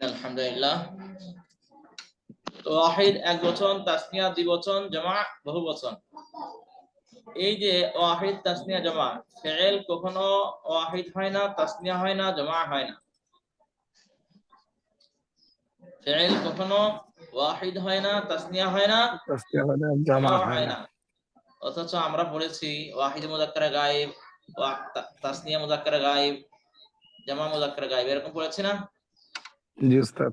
আলহামদুলিল্লাহ তো ওয়াহিদ এক বচন তাসনিয়া দ্বিবচন জমা বহু বচন। এই যে ওয়াহিদ তাসনিয়া জমা ফেল কখনো ওয়াহিদ হয় না তাসনিয়া হয় না জমা হয় না। ফেল কখনো ওয়াহিদ হয় না তাসনিয়া হয় না জামা হয় না। অথচ আমরা পড়েছি ওয়াহিদ মুজাক্কার গায়েব তাসনিয়া মুজাক্কার গায়েব জামা মুজাক্কার গায়েব এরকম পড়েছি না? জি উস্তাদ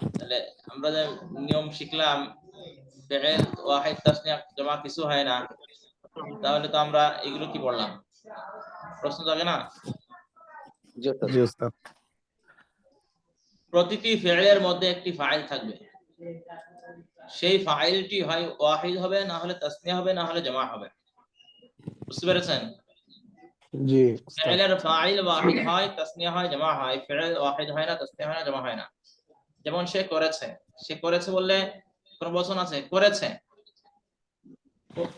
তাহলে আমরা যে নিয়ম শিখলাম ফেল ওয়াহিদ তাসনিয়া জমা কিছু হয় না। তাহলে তো আমরা এগুলো কি পড়লাম প্রশ্ন জাগে না? জি উস্তাদ প্রতিটি ফেলের মধ্যে একটি ফাইল থাকবে। সেই ফাইলটি হয় ওয়াহিদ হবে না হলে তাসনিয়া হবে না হলে জমা হবে। বুঝতে পেরেছেন? জি ফেলের ফাইল ওয়াহিদ হয় তাসনিয়া হয় জমা হয় ফেল ওয়াহিদ হয় না তাসনিয়া হয় না জমা হয় না। যেমন সে করেছে সে করেছে বললে কোন বচন আছে? করেছে।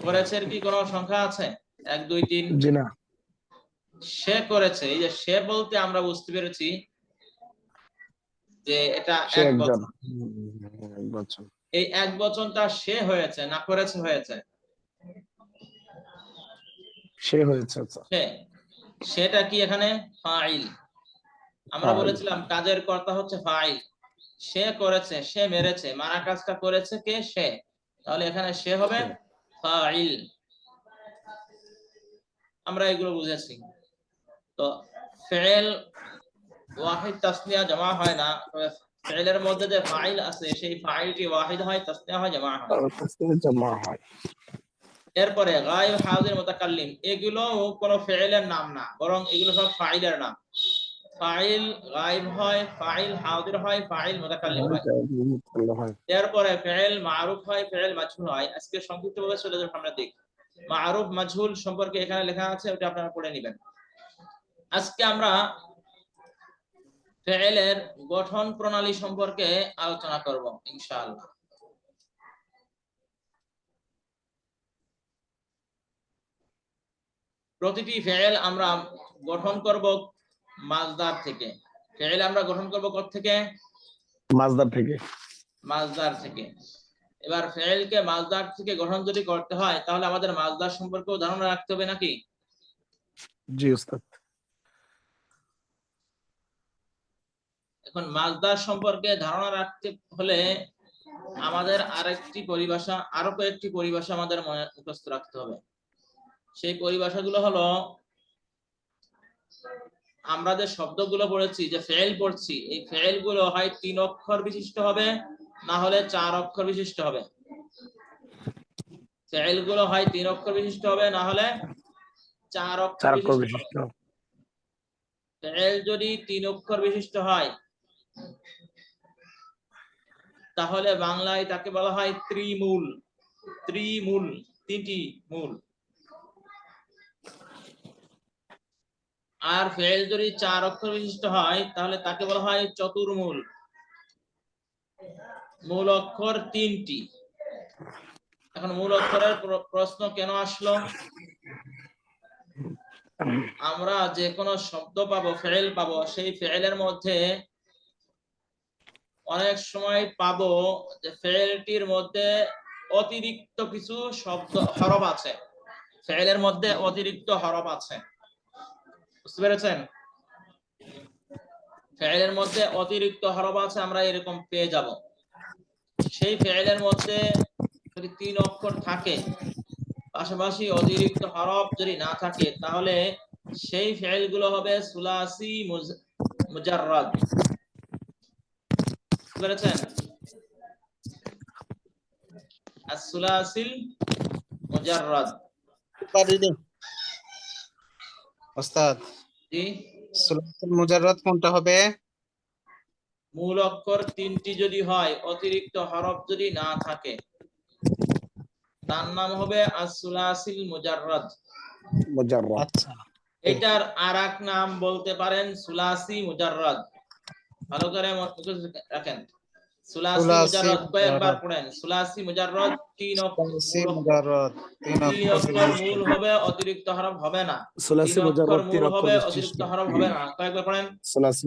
করেছে কি কোনো সংখ্যা আছে? এক দুই তিন। জি না। সে করেছে এই যে সে বলতে আমরা বুঝতে পেরেছি যে এটা এক বচন। এই এক বচনটা সে হয়েছে না করেছে হয়েছে? সে হয়েছে আচ্ছা। সে সেটা কি এখানে? ফাইল। আমরা বলেছিলাম কাজের কর্তা হচ্ছে ফাইল। সে করেছে সে মেরেছে। মারা কাজটা করেছে কে? সে। তাহলে এখানে সে হবে ফাইল। আমরা এগুলো বুঝেছি। তো ফেল ওয়াহিদ তাসনিয়া জমা হয় না। ফেলের মধ্যে যে ফাইল আছে সেই ফাইলটি ওয়াহিদ হয় তাসনিয়া হয় জমা হয় তাসনিয়া জামা হয়। এরপরে গায়েব হাজির মুতাকাল্লিম, এগুলো কোনো ফেইলের নাম না, বরং এগুলো সব ফাইলের নাম। ফাইল গায়েব হয়, ফাইল হাজির হয়, ফাইল মুতাকাল্লিম হয়। এরপরে ফেইল মারুফ হয় মাজহুল হয়। আজকে সংক্ষিপ্তভাবে চলে যাবে আমরা দিক মারুফ মাজহুল সম্পর্কে এখানে লেখা আছে, ওটা আপনারা পড়ে নেবেন। আজকে আমরা ফেইলের গঠন প্রণালী সম্পর্কে আলোচনা করব, ইনশাআল্লাহ। প্রতিটি ফেল আমরা গঠন করব মাজদার থেকে। ফেল আমরা গঠন করব কত থেকে মাজদার থেকে। মাজদার থেকে। এবার ফেলকে মাজদার থেকে গঠন যদি করতে হয় তাহলে আমাদের মাজদার সম্পর্কেও ধারণা রাখতে হবে নাকি? জি উস্তাদ। এখন মাজদার সম্পর্কে ধারণা রাখতে হলে আমাদের আরেকটি পরিভাষা আরও কয়েকটি পরিভাষা আমাদের মনে মুখস্থ রাখতে হবে। সেই পরিভাষাগুলো হলো আমরা যে শব্দগুলো পড়েছি যে ফেল পড়ছি এই ফেলগুলো হয় তিন অক্ষর বিশিষ্ট হবে না হলে চার অক্ষর বিশিষ্ট হবে। ফেলগুলো হয় তিন অক্ষর বিশিষ্ট হবে না হলে চার অক্ষর। বিশিষ্ট ফেল যদি তিন অক্ষর বিশিষ্ট হয় তাহলে বাংলায় তাকে বলা হয় ত্রিমূল। ত্রিমূল তিনটি মূল। আর ফেল যদি চার অক্ষর বিশিষ্ট হয়, তাহলে তাকে বলা হয় চতুর্মূল। মূল অক্ষর তিনটি। এখন মূল অক্ষরের প্র- প্রশ্ন কেন আসলো? আমরা যে কোনো শব্দ পাবো, ফেল পাবো, সেই ফেলের মধ্যে অনেক সময় পাবো যে ফেলটির মধ্যে অতিরিক্ত কিছু শব্দ, হরফ আছে। ফেলের মধ্যে অতিরিক্ত হরফ আছে। বুঝতে পেরেছেন? ফেলের মধ্যে অতিরিক্ত হরফ আছে, আমরা এরকম পেয়ে যাব। সেই ফেলের মধ্যে যদি তিন অক্ষর থাকে, পাশাপাশি অতিরিক্ত হরফ যদি না থাকে, তাহলে সেই ফেলগুলো হবে সুলাসি মুজ- মুজাররাদ। বুঝতে পেরেছেন? আসুলাসিল মুজাররাদ। জি। সুলাতুল মুজাররদ কোনটা হবে? মূল অক্ষর তিনটি যদি হয় অতিরিক্ত হরফ যদি না থাকে তার নাম হবে আসুলাসিল মুজাররাদ। মুজাররাদ। আচ্ছা। এটার আর এক নাম বলতে পারেন সুলাসি মুজাররাদ। ভালো করে রাখেন। সুলাসি সুলাসি কয়েকবার পড়েন। সুলাসি মুজাররাদ তিন অক্ষর মুজাররদ তিন তিন অক্ষর অক্ষর মূল হবে অতিরিক্ত হরফ হবে না। সুলাসি মুজাররাদ তিন অক্ষর হবে অতিরিক্ত হরফ হবে না। কয়েকবার পড়েন। সুলাসি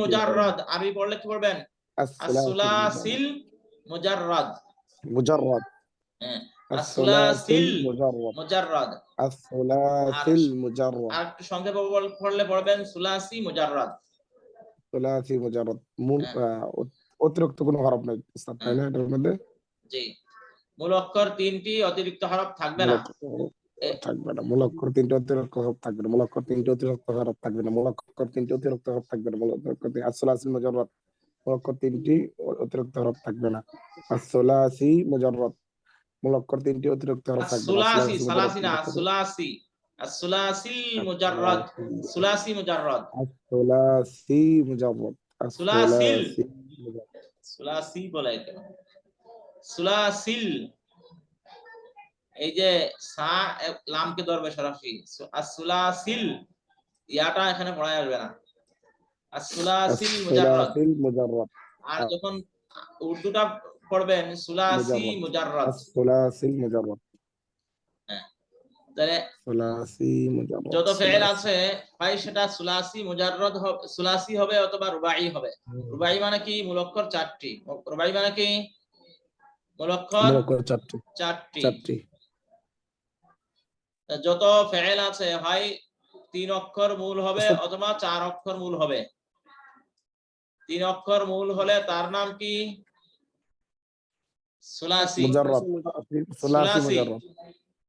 মুজাররাদ। আরবি পড়লে কি পড়বেন? মুজাররাদ। মুজাররাদ। হ্যাঁ। আসলাসিল আসলাসিল মুজাররাদ। মুজাররাদ। আসলাসিল মুজাররাদ। আর একটু সংক্ষেপে পড়লে পড়বেন সুলাসি মুজাররাদ। সুলাসি মুজাররাদ। মূল আহ, অত- অতিরিক্ত কোনো হরফ নাই উস্তাদ, তাই না এটার মধ্যে? জি। মূল অক্ষর তিনটি অতিরিক্ত হরফ থাকবে না। থাকবে না। মূল অক্ষর তিনটে অতিরিক্ত হরফ থাকবে না। মূল অক্ষর তিনটে অতিরিক্ত হরফ থাকবে না। মূল অক্ষর তিনটে অতিরিক্ত হরফ থাকবে না। মূল অক্ষর তিন- আসলাসি মুজাররাদ। মূল অক্ষর তিনটি অতিরিক্ত হরফ থাকবে না। আসলাসি মুজাররাদ। মুলক্কর তিনটি অতিরিক্ত হরফ থাকবে। সুলাসি সালাসিনা সুলাসি সুলাসি মুজাররদ সুলাসি মুজাররদ। সুলাসি মুজাররদ সুলাসিল সুলাসি বলা এটা সুলাসিল এই যে সা লামকে ধরবে ইয়াটা এখানে পড়া যাবে না। আর যখন উর্দুটা পড়বেন সুলাসি মুজাররাদ। মুজাররাদ হ্যাঁ। তাহলে সুলাসি মুজাররাদ যত ফেল আছে ভাই সেটা সুলাসি মুজাররাদ হবে সুলাসি হবে অথবা রুবাই হবে। রুবাই মানে কি? চারটি। রুবাই মানে কি? চারটি। চারটি। চারটি। যত ফেল আছে হয় তিন অক্ষর মূল হবে আচ্ছা। অথবা চার অক্ষর মূল হবে। তিন অক্ষর মূল হলে তার নাম কি? সুলাসি। সুলাসি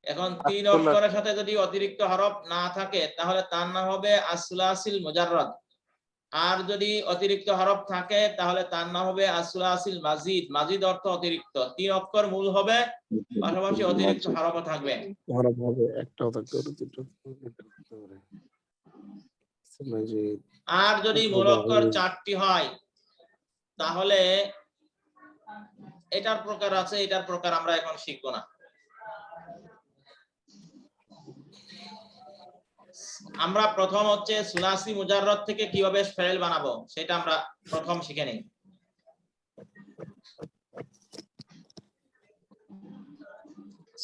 এখন তিন অক্ষরের সাথে যদি অতিরিক্ত হরফ না থাকে তাহলে তার নাম হবে আসুলাসিল মুজাররদ। আর যদি অতিরিক্ত হরফ থাকে তাহলে তার নাম হবে আসুলাসিল মাজিদ। মাজিদ অর্থ অতিরিক্ত। তিন অক্ষর মূল হবে পাশাপাশি অতিরিক্ত হরফও থাকবে। হরফ হবে একটা আর যদি মূল অক্ষর চারটি হয় তাহলে এটার প্রকার আছে, এটার প্রকার আমরা এখন শিখব না। আমরা প্রথম হচ্ছে সুলাসি মুজাররদ থেকে কীভাবে ফেল বানাবো, সেটা আমরা প্রথম শিখে নিই।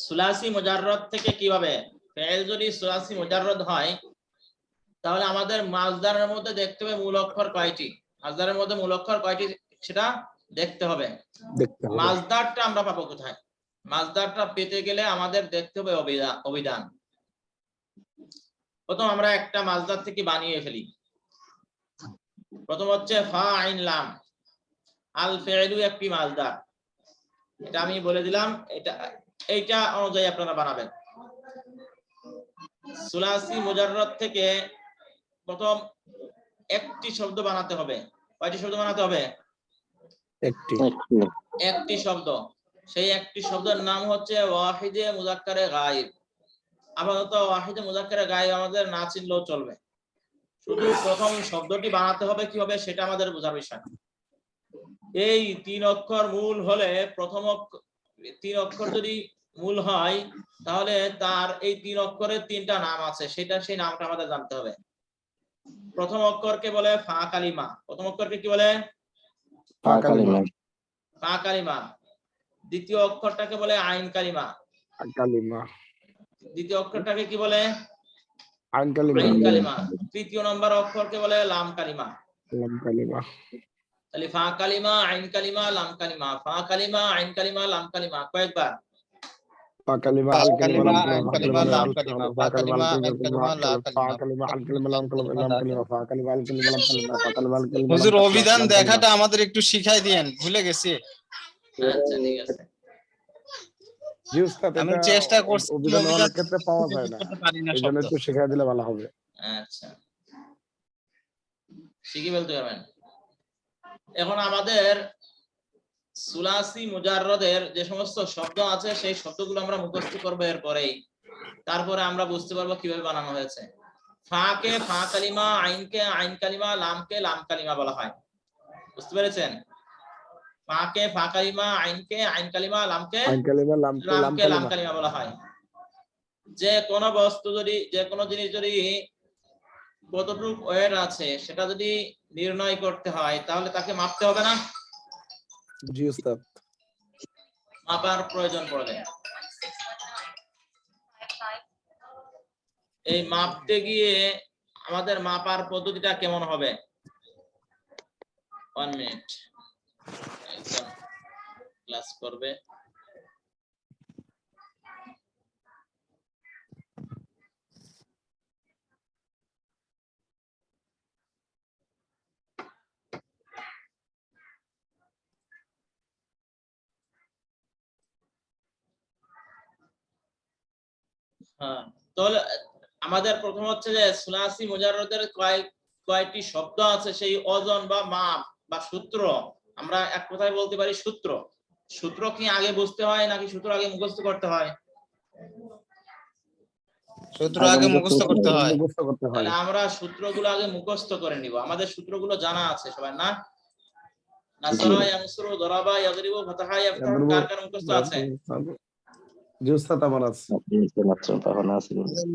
সুলাসি মুজাররদ থেকে কীভাবে? ফেল যদি সুলাসি মুজাররদ হয়, তাহলে আমাদের মাজদারের মধ্যে দেখতে হবে মূল অক্ষর কয়টি? মাজদারের মধ্যে মূল অক্ষর কয়টি? সেটা দেখতে হবে। মাজদারটা আমরা পাবো কোথায়? মাজদারটা পেতে গেলে আমাদের দেখতে হবে অভিধান। প্রথম আমরা একটা মাজদার থেকে বানিয়ে ফেলি। প্রথম হচ্ছে ফা আইন লাম। আল ফেলু একটি মাজদার এটা আমি বলে দিলাম এটা এইটা অনুযায়ী আপনারা বানাবেন। সুলাসি মুজাররদ থেকে প্রথম একটি শব্দ বানাতে হবে। কয়টি শব্দ বানাতে হবে? একটি। একটি। শব্দ। সেই একটি শব্দের নাম হচ্ছে ওয়াহিদে মুজাক্কারে গায়েব। আপাতত ওয়াহিদে মুজাক্কারে গায়েব আমাদের না চিনলেও চলবে। শুধু প্রথম শব্দটি বানাতে হবে কীভাবে সেটা আমাদের বোঝার বিষয়। এই তিন অক্ষর মূল হলে প্রথম তিন অক্ষর যদি মূল হয় তাহলে তার এই তিন অক্ষরের তিনটা নাম আছে। সেটা সেই নামটা আমাদের জানতে হবে। প্রথম অক্ষরকে বলে ফা কালিমা প্রথম অক্ষরকে কি বলে? কালিমা ফা কালিমা দ্বিতীয় অক্ষরটাকে বলে আইন কালিমা কালিমা দ্বিতীয় অক্ষরটাকে কি বলে? আইন কালিমা আইন কালিমা তৃতীয় নম্বর অক্ষরকে বলে লাম কালিমা লাম কালিমা তাহলে ফা কালিমা আইন কালিমা লাম কালিমা ফা কালিমা আইন কালিমা লাম কালিমা কয়েকবার। হুজুর অভিধান দেখাটা আমাদের একটু শিখাই দিয়েন ভুলে গেছি আচ্ছা ঠিক আছে জি উস্তাদ আমি চেষ্টা করছি অভিধান অনেক ক্ষেত্রে পাওয়া যায় না করতে পারি না এই জন্য শব্দ। একটু শেখাই দিলে ভালো হবে আচ্ছা শিখে ফেলতে পারবেন এখন আমাদের সুলাসি মুজাররদের যে সমস্ত শব্দ আছে সেই শব্দগুলো আমরা মুখস্থ করব এরপরেই। তারপরে আমরা বুঝতে পারব কীভাবে বানানো হয়েছে। ফাকে ফা কালিমা আইনকে আইন কালিমা লামকে লাম কালিমা বলা হয়। বুঝতে পেরেছেন? ফাকে ফা কালিমা আইনকে আইন কালিমা লামকে লাম কালিমা বলা হয়। যে কোনো বস্তু যদি যে কোনো জিনিস যদি কতটুক ওয়েট আছে সেটা যদি নির্ণয় করতে হয় তাহলে তাকে মাপতে হবে না? জি উস্তাদ মাপার প্রয়োজন পড়বে। এই মাপতে গিয়ে আমাদের মাপার পদ্ধতিটা কেমন হবে? ওয়ান মিনিট ক্লাস করবে। হ্যাঁ তাহলে আমাদের প্রথম হচ্ছে যে সুলাসি মুজাররদের কয়েক কয়েকটি শব্দ আছে সেই ওজন বা মাপ বা সূত্র? আমরা এক কথায় বলতে পারি সূত্র। সূত্র কি আগে বুঝতে হয় নাকি সূত্র আগে মুখস্থ করতে হয়? সূত্র আগে মুখস্থ করতে হয়। তাহলে আমরা সূত্রগুলো আগে মুখস্থ করে নিব। আমাদের সূত্রগুলো জানা আছে সবার না? নাসরা ইয়ানসুরু দরাবা ইয়াদরিবু ফাতাহা ইয়াফতাহু কার কার মুখস্থ আছে? জি উস্তাদ আমার আছে।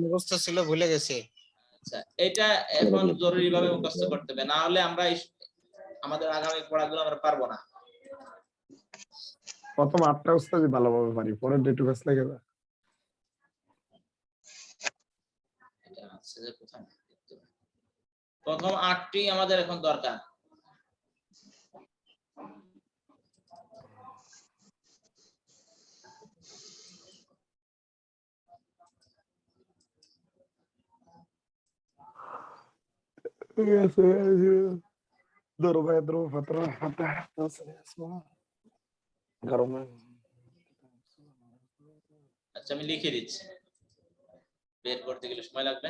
মুখস্থ ছিল ভুলে গেছে। আচ্ছা এটা এখন জরুরি ভাবে মুখস্থ করতে হবে না হলে আমরা আমাদের আগামী পড়াগুলো আমরা পারব না। প্রথম আটটা উস্তাদই ভালোভাবে পারি পরে ডেটু বেস লেগে যায় এটা আছে যে কোথায় প্রথম আটটি আমাদের এখন দরকার। ضرب يضرب فترة فتح تصل اسمها গরমে আচ্ছা আমি লিখে দিচ্ছি বের করতে গেলে সময় লাগবে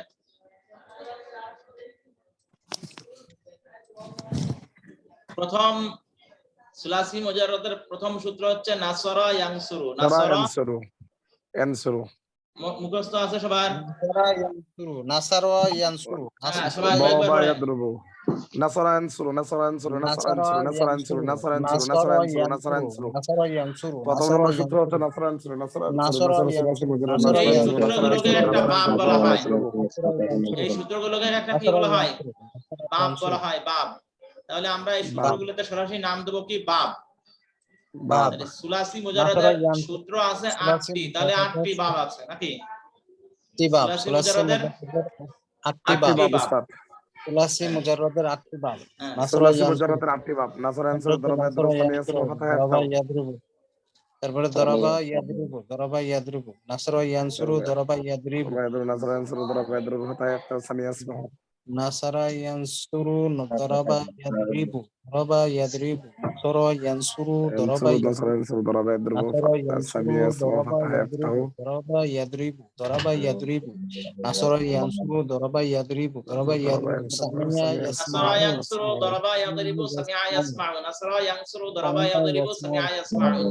প্রথম সুলাসি মুজাররদের প্রথম সূত্র হচ্ছে নাসরা ইয়ানসুরু তারা নাসরা এনসরু এনসরু মু- মুখস্থ আছে সবার সবাই একটা বাপ এই সূত্রগুলোকে বাপ তাহলে আমরা এই সূত্রগুলোতে সরাসরি নাম দেবো কি বাপ সুলাসি। সূত্র আছে তাহলে আছে নাকি? বাব সুলাসি বাব সুলাসি বাব হ্যাঁ। সুলাসি নাসর আনসুর তারপরে দরবা দরবা দরাবা ইয়াদরিবু তারপরে দরাবা ইয়াদরিবু দরাবা ইয়াদরিবু নাসরা ইয়ানসুরু দরাবা ইয়াদরিবু দরবা নাসর আনসুর দরবা ইয়াদরু ফাতাহ ইয়াফতাহু সামি ইয়াসমাহু নাসারা ইয়ানসুরু দরাবা ইয়াদরিবু দরাবা ইয়াদরিবু নাসরা ইয়ানসুরু দরাবা আনসুর নাসর আনসুর দরবা ইয়াদরু নাসরা ফাতাহ সামি ইয়ানসুরু ইয়াসমাহু দরাবা ফাতাহ ইয়াফতাহু ইয়াদরিবু দরাবা ইয়াদরিবু দরাবা ইয়াদরিবু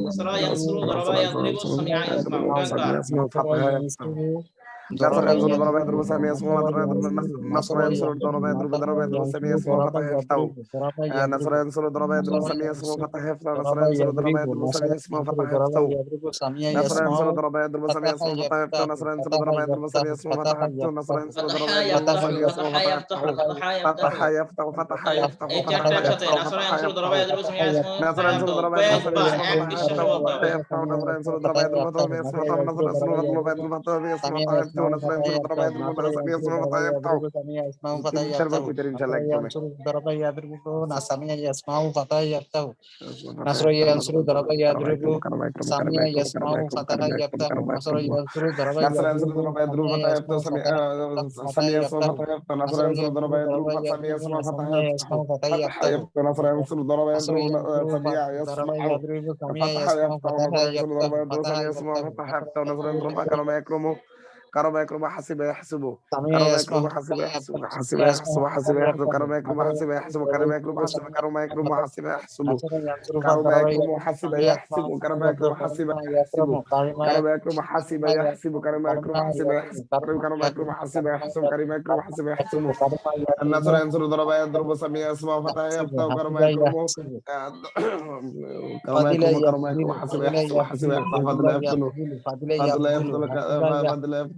নাসরা ইয়ানসুরু দরাবা ইয়াদরিবু দরাবা ইয়াদরিবু সামিয়া নাসরা ইয়াসমাউ جعفر ينصر ضرب يضرب سامي يسمو نصر ينصر ضرب يضرب ضرب يضرب سامي يسمو فتح يفتو نصر ينصر ضرب يضرب سامي يسمو فتح يفتو نصر ينصر ضرب يضرب سامي يسمو فتح يفتو نصر ينصر ضرب يضرب سامي يسمو فتح يفتو نصر ينصر ضرب يضرب سامي يسمو فتح يفتو نصر ينصر ضرب يضرب سامي يسمو فتح يفتو فتح يفتو فتح يفتو فتح يفتو Nasrani yang suruh كرم يكرمه حسب يحسبه كرم يكرمه حسب يحسبه حسب يحسبه حسب يحسبه كرم يكرمه حسب يحسبه كرم يكرمه حسب كرم يكرمه حسب يحسبه كرم يكرمه حسب يحسبه كرم يكرمه حسب يحسبه كرم يكرمه حسب يحسبه كرم يكرمه حسب يحسبه كرم يكرمه حسب يحسبه كرم يكرمه حسب يحسبه النصر ينصر ضرب يضرب سمي اسمه فتح يفتح كرم يكرمه كرم يكرمه كرم يكرمه حسب يحسبه حسب يحسبه فضل يفتنه فضل يفتنه فضل يفتنه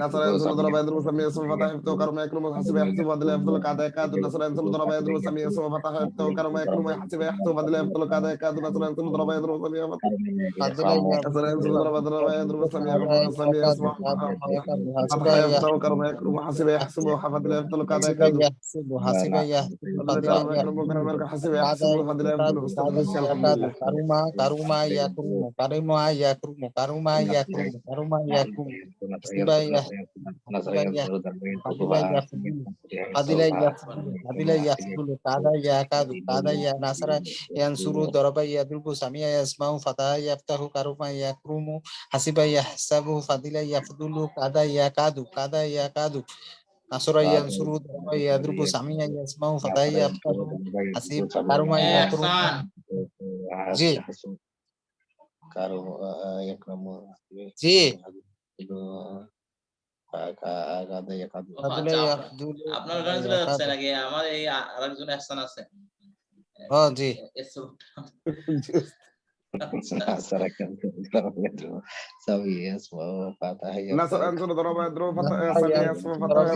نصر ينصر ضرب يضرب سمي يصوم فتح يفتح كرم يكرم حسب يحسب فضل يفتلو كذا كذا نصر ينصر ضرب يضرب سمي يصوم فتح يفتح كرم يكرم حسب يحسب فضل يفتلو كذا كذا نصر ينصر ضرب يضرب سمي يفتح نصر ينصر ضرب يضرب يضرب سمي يصوم سمي يصوم فتح يفتح كرم يكرم حسب يحسب فضل يفتلو كذا كذا يحسب حسب يحسب فضل يحسب حسب يحسب فضل يفتلو استغفر الحمد لله karuma karuma ya krumu karuma ya krumu Nasura yang suruh ya drupu samia yang semau fataya asib karuma ya karuma. Ji. Karu ya karuma. Ji. আপনার ওখানে চলে যাচ্ছে নাকি আমার এই আ- আরেকজন এহসান আছে ও জি এসো। সারাকান সাবি ইয়াসমাউ ফাতাহা نصر انصر ضرب يضرب فتح سمي يصوم فتح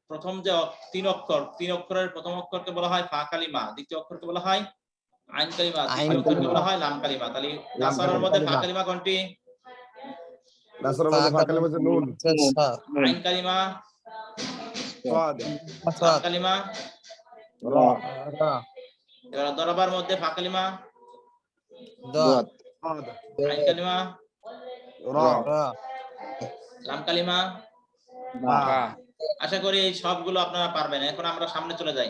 প্রথম যে তিন অক্ষর তিন অক্ষরের প্রথম অক্ষরকে বলা হয় ফা কালিমা দ্বিতীয় অক্ষরকে বলা হয় আইন কালিমা তৃতীয় অক্ষরকে বলা হয় লাম কালিমা তাহলে নাসরের মধ্যে ফা কালিমা কোনটি? নাসরের মধ্যে ফা কালিমা নুন। আইন কালিমা সাদ সাদ কালিমা রা। রা। এবার দরবার মধ্যে ফা কালিমা দাদ আইন কালিমা রা। রা। লাম কালিমা বা আশা করি এই সবগুলো আপনারা পারবেন। এখন আমরা সামনে চলে যাই।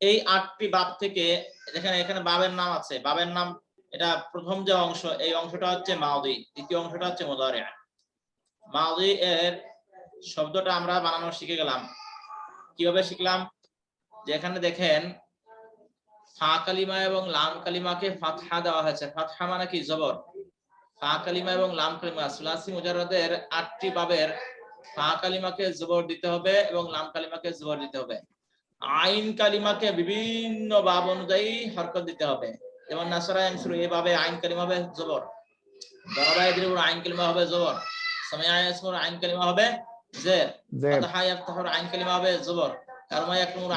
এই আটটি বাব থেকে দেখেন এখানে বাবের নাম আছে। বাবের নাম, এটা প্রথম যে অংশ, এই অংশটা হচ্ছে মাউদি দ্বিতীয় অংশটা হচ্ছে মোদারে। মাউদি এর শব্দটা আমরা বানানো শিখে গেলাম। কীভাবে শিখলাম? যেখানে দেখেন, ফা কালিমা এবং লাম কালিমাকে ফাতহা দেওয়া হয়েছে। ফাতহা মানে কি? জবর। ফা কালিমা এবং লাম কালিমা। সুলাসি মুজারদের আটটি বাবের কালিমাকে জবর দিতে হবে এবং লাম কালিমাকে জবর দিতে হবে। আইন কালিমাকে বিভিন্ন ভাব অনুযায়ী হরকত দিতে হবে। যেমন নাসরা শুরু এভাবে আইন কালিমা হবে জবর। আইন কালিমা হবে জবর। সামিয়ায়াসমুর আইন কালিমা হবে জের। ফাতহা আইন কালিমা হবে জবর।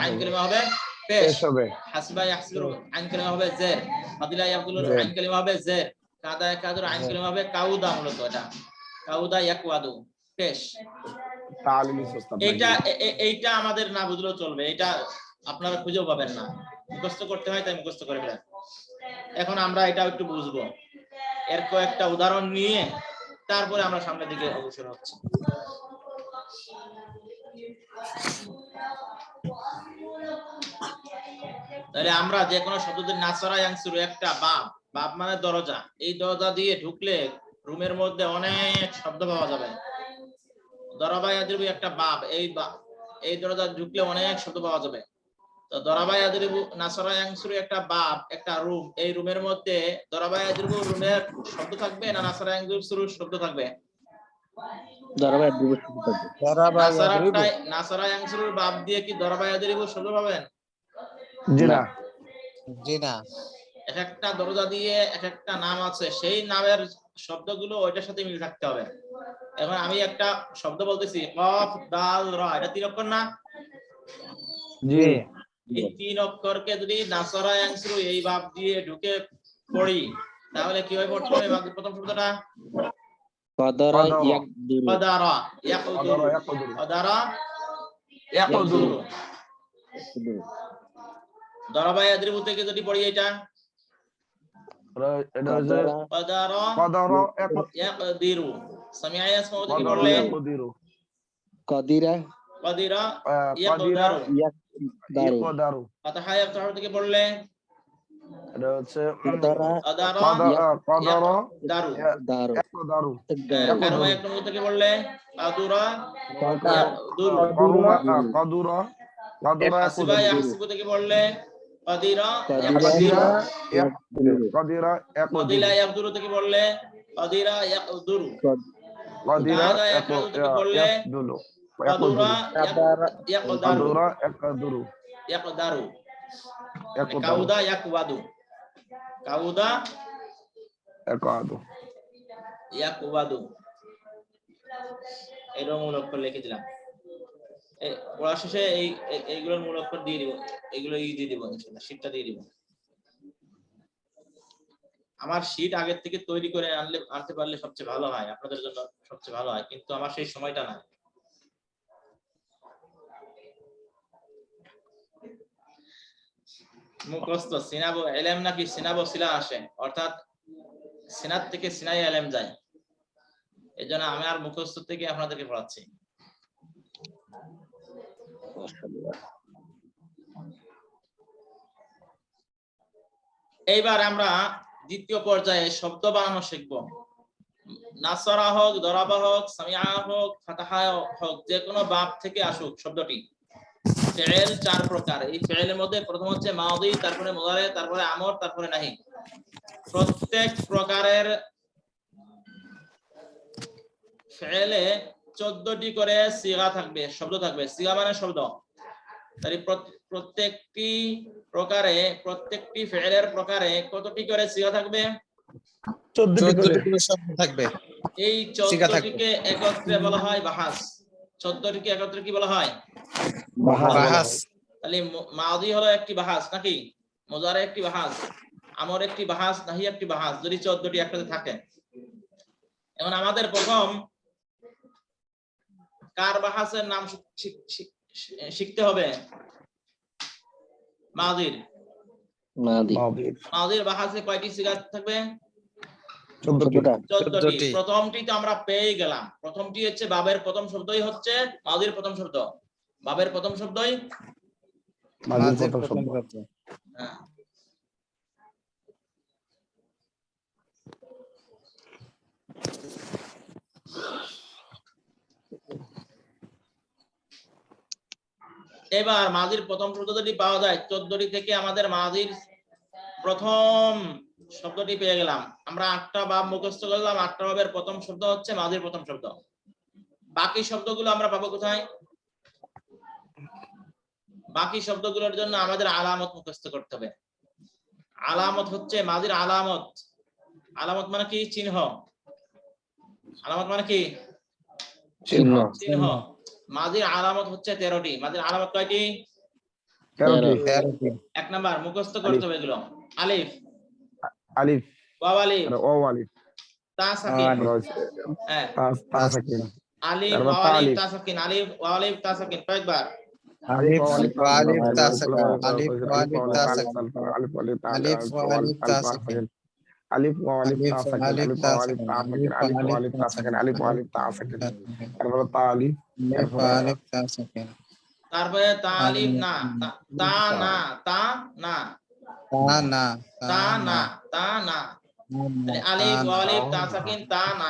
আইন কালিমা হবে পেশ। হবে। হাসবা ইয়াহসুর আইন কালিমা হবে জের। আদিলা ইয়াবদুলুর আইন কালিমা হবে জের। কাদা আইন কালিমা হবে কাউদা মূলত এটা। কাউদা একুয়াদু এইটা আমাদের না বুঝলেও চলবে। এটা আপনারা খুঁজেও পাবেন না। করতে হয় তাই করে ফেলেন। এখন আমরা এটা একটু বুঝব। এর কয়েকটা উদাহরণ নিয়ে তারপরে আমরা সামনের দিকে অবসর হচ্ছি। তাহলে আমরা যে কোনো না নাচরা ইয়াংসুর একটা বাপ। বাপ মানে দরজা। এই দরজা দিয়ে ঢুকলে রুমের মধ্যে অনেক শব্দ পাওয়া যাবে। দরাবাই আদিরবু একটা বাপ এই এই দরজা ঢুকলে অনেক শব্দ পাওয়া যাবে। তো একটা বাপ একটা রুম এই রুমের মধ্যে রুমের শব্দ থাকবে না শব্দ থাকবে? বাপ দিয়ে কি আদিরবু পাবেন? জি না। এক একটা দরজা দিয়ে এক একটা নাম আছে সেই নামের শব্দগুলো ওইটার সাথে মিল থাকতে হবে। এখন আমি একটা শব্দ বলতেছি কফ দাল র এটা তিন অক্ষর না? জি। এই তিন অক্ষরকে যদি নাসরা ইয়ানসুরু এই ভাব দিয়ে ঢুকে পড়ি তাহলে কি হয় প্রথম হবে বাকি প্রথম শব্দটা? কদারা ইয়াকদুরু। কদারা ইয়াকদুরু। কদারা ইয়াকদুরু। দরবা ইয়াদরিবু কি যদি পড়ি এটা থেকে পড়লে এটা হচ্ছে থেকে বললে কদিরা কদিরা কদিরা কদিরা ইয়াকদুরু থেকে বললে কদিরা ইয়াকদুরু কদিরা ইয়াকদুরু থেকে বললে কদুরা ইয়াকদুরু ইয়াকদুরু ইয়াকদারু কাউদা ইয়াকওয়াদু কাউদা ইয়াকওয়াদু ইয়াকওয়াদু এরকম লক্ষ্য লিখে দিলাম পড়া শেষে এই এই- এইগুলোর মূল অক্ষর দিয়ে দিব। এগুলো ই দিয়ে দিব ইনশাআল্লাহ শীটটা দিয়ে দিব। আমার শীট আগের থেকে তৈরি করে আনলে, আনতে পারলে সবচেয়ে ভালো হয়, আপনাদের জন্য সবচেয়ে ভালো হয়, কিন্তু আমার সেই সময়টা নাই। মুখস্থ, সিনাবো, এলেম নাকি সিনাবো সিলা আসে, অর্থাৎ সিনাত থেকে সিনাই এলেম যায়। এই জন্য আমি আর মুখস্থ থেকে আপনাদেরকে পড়াচ্ছি. এইবার আমরা দ্বিতীয় পর্যায়ে শব্দ বানানো শিখব। নাসরা হোক, দরাবা হোক, সামিয়া হোক, ফাতাহা হোক, যে কোনো বাপ থেকে আসুক শব্দটি। ফেল চার প্রকার। এই ফেলের মধ্যে প্রথম হচ্ছে মাউদি তারপরে মুদারে, তারপরে আমর, তারপরে নাহি। প্রত্যেক প্রকারের ফেলে চোদ্দটি করে সিগা থাকবে শব্দ থাকবে। সিগা মানে শব্দ। তাই প্রত্যেকটি প্রকারে প্রত্যেকটি ফেলের প্রকারে কতটি করে সিগা থাকবে? এই চোদ্দটিকে একত্রে বলা হয় বাহাস। চোদ্দটিকে একত্রে কি বলা হয়? বাহাস। তাহলে মু- মাদি হলো একটি বাহাস নাকি? মোজারে একটি বাহাস। আমর একটি বাহাস নাহি একটি বাহাস। যদি চোদ্দটি একসাথে থাকে। এখন আমাদের প্রথম কার বাহাসের নাম শিখ- শিখ- শিখ- শিখতে হবে? মাদির মাদির বাহাসে কয়টি সিগা থাকবে? চোদ্দটি। প্রথমটি তো আমরা পেয়ে গেলাম। প্রথমটি হচ্ছে বাবের প্রথম শব্দই হচ্ছে মাদির প্রথম শব্দ। বাবের প্রথম শব্দই? মাঝের প্রথম শব্দ। হ্যাঁ। এবার মাঝির প্রথম শব্দ যদি পাওয়া যায়। চোদ্দটি থেকে আমাদের মাঝির প্রথম শব্দটি পেয়ে গেলাম। আমরা আটটা বাব মুখস্থ করলাম আটটা বাবের প্রথম শব্দ হচ্ছে মাঝির প্রথম শব্দ। বাকি শব্দগুলো আমরা পাবো কোথায়? বাকি শব্দগুলোর জন্য আমাদের আলামত মুখস্থ করতে হবে। আলামত হচ্ছে মাঝির আলামত। আলামত মানে কি? চিহ্ন। আলামত মানে কি? চিহ্ন। চিহ্ন। মাঝির আলামত হচ্ছে তেরোটি। মাঝির আলামত কয়টি। এক নাম্বার মুখস্থ করতে হবে এগুলো। আলিফ। আলিফ। ওয়াও আলিফ। আর ও আলিফ। তা সাকিন। আলিফ। হ্যাঁ। তা সাকিন। আলিফ ওয়াও আলিফ আলিফ। তা সাকিন। আলিফ ওয়াও আলিফ তা সাকিন। কয়েকবার। আলিফ আলিফ ওয়া আলিফ তা সাকিন। আলিফ আলিফ ওয়া আলিফ তা সাকিন। আলিফ ওয়া আলিফ তা আলিফ ওয়া আলিফ তা সাকিন। আলিফ ওয়া আলিফ তা সাকিন আলিফ আলিফ তা ওয়া আলিফ তা সাকিন, সাকিন আলিফ ওয়া তা সাকিন আলিফ ওয়া তা সাকিন তারপর তা আলিফ আলিফ আলিফ তা সাকিন তারপরে তা আলিফ না তা- না তা না তা না। তা না তা না। আলিফ তা সাকিন তা না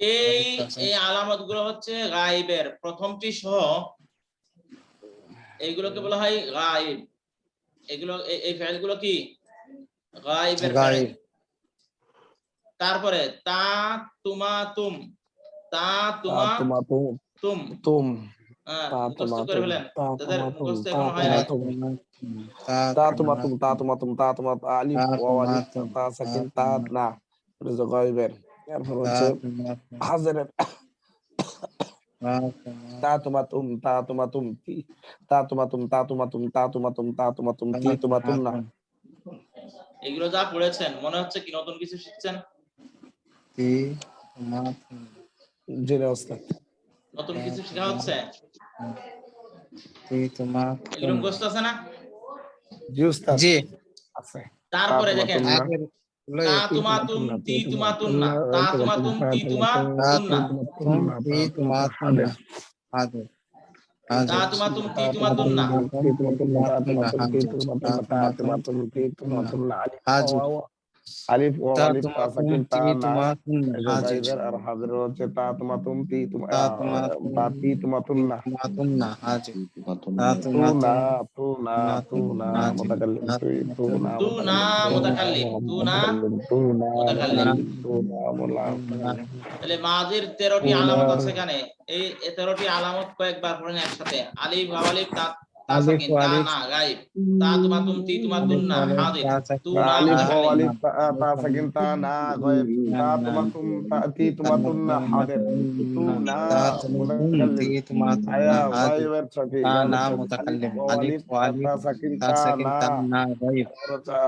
এই এই আলামতগুলো হচ্ছে গাইবের প্রথমটি সহ এইগুলোকে বলা হয় গাইব এগুলো এই- ফেলগুলো কি? গাইবের গায়েব। তারপরে তা তুমা তুম। তা তোমা তোমা তুম। তুম। তুম। তা তোমা তুম। তা তোমা তুম। তা তোমা আলিফ ওয়া আলিফ তা সাকিন তা না। গায়বের। এরপর হচ্ছে হাজারের তা তোমা তুম তা তোমা তুম তি তা তোমা তুম তা তোমা তুম তা তোমা তুম তা তোমা তুম তি তোমা তুম না। এগুলো যা পড়েছেন মনে হচ্ছে কি নতুন কিছু শিখছেন? তি তোমা তুম। জেনে ওস্তাদ। নতুন কিছু শেখা হচ্ছে? তি তোমা এগুলো মুখস্থ আছে না? জি ওস্তাদ জি। আছে। তারপরে দেখেন। তুম না। আগেরগুলো তা তোমা তুম তি তোমা তুম না তা তোমা তুম তি তোমা তা তুম আলিফ ও আলিফ তা সাকিন তা না তোমা তুম না এটা হাজির গাইবের আর হাজির হচ্ছে তা তোমা তুম তি তোমা তা তোমা তুম, তা তি তোমা তুম না। তুম না হাজির তা তোমা না। তু না তু না মুতাকাল্লিম তু না তু না মুতাকাল্লিম, তু না তু না মুতাকাল্লিম। তু না মুলা তাহলে মাজির তেরোটি আলামত আছে এখানে। এই এই তেরোটি আলামত কয়েকবার পড়েন একসাথে। আলিফ আলিফ তা ألف وألف تا تباتم تي تباتن حاضر تو ألف تا سكن تا نا غيب تا تباتم تي تباتن حاضر تو نا تي تباتن حاضر تا نا متكلم ألف وألف تا سكن تا نا غيب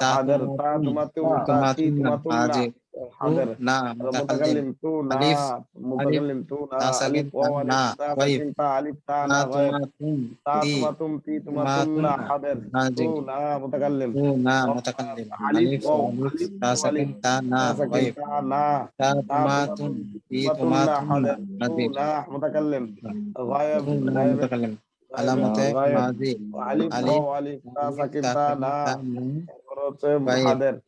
تا تباتم تي تباتن حاضر حضر نعم متكلم تونا متكلم تونا ألف ووالف سابة تا ألف تا نغير تا ثم تم تي ثم تم لا حضر تونا متكلم تونا متكلم ألف ووالف سابة تا نغير تا ثم تم تي ثم تم لا تونا متكلم غير متكلم علامة ماضي ألف ووالف ساكن تا لا حضر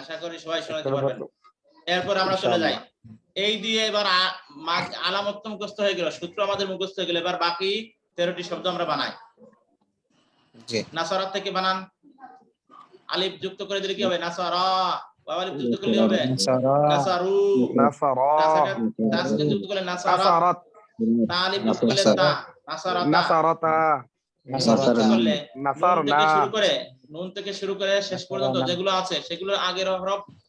আশা করি সবাই শোনাতে পারবেন। এরপর আমরা চলে যাই। এই দিয়ে এবার আলামত মুখস্থ হয়ে গেল সূত্র আমাদের মুখস্থ হয়ে গেল। এবার বাকি তেরোটি শব্দ আমরা বানাই। নাসারাত থেকে বানান। আলিফ যুক্ত করে দিলে কি হবে? নাসারা। আলিফ যুক্ত করলে হবে? নাসারু। নাসারা। যুক্ত করলে নাসারা। তা আলিফ যুক্ত করলে তা। নাসারাতা। নাসারাতা। নাসারনা। শুরু করে নুন থেকে শুরু করে শেষ পর্যন্ত যেগুলো আছে সেগুলোর আগের হরফ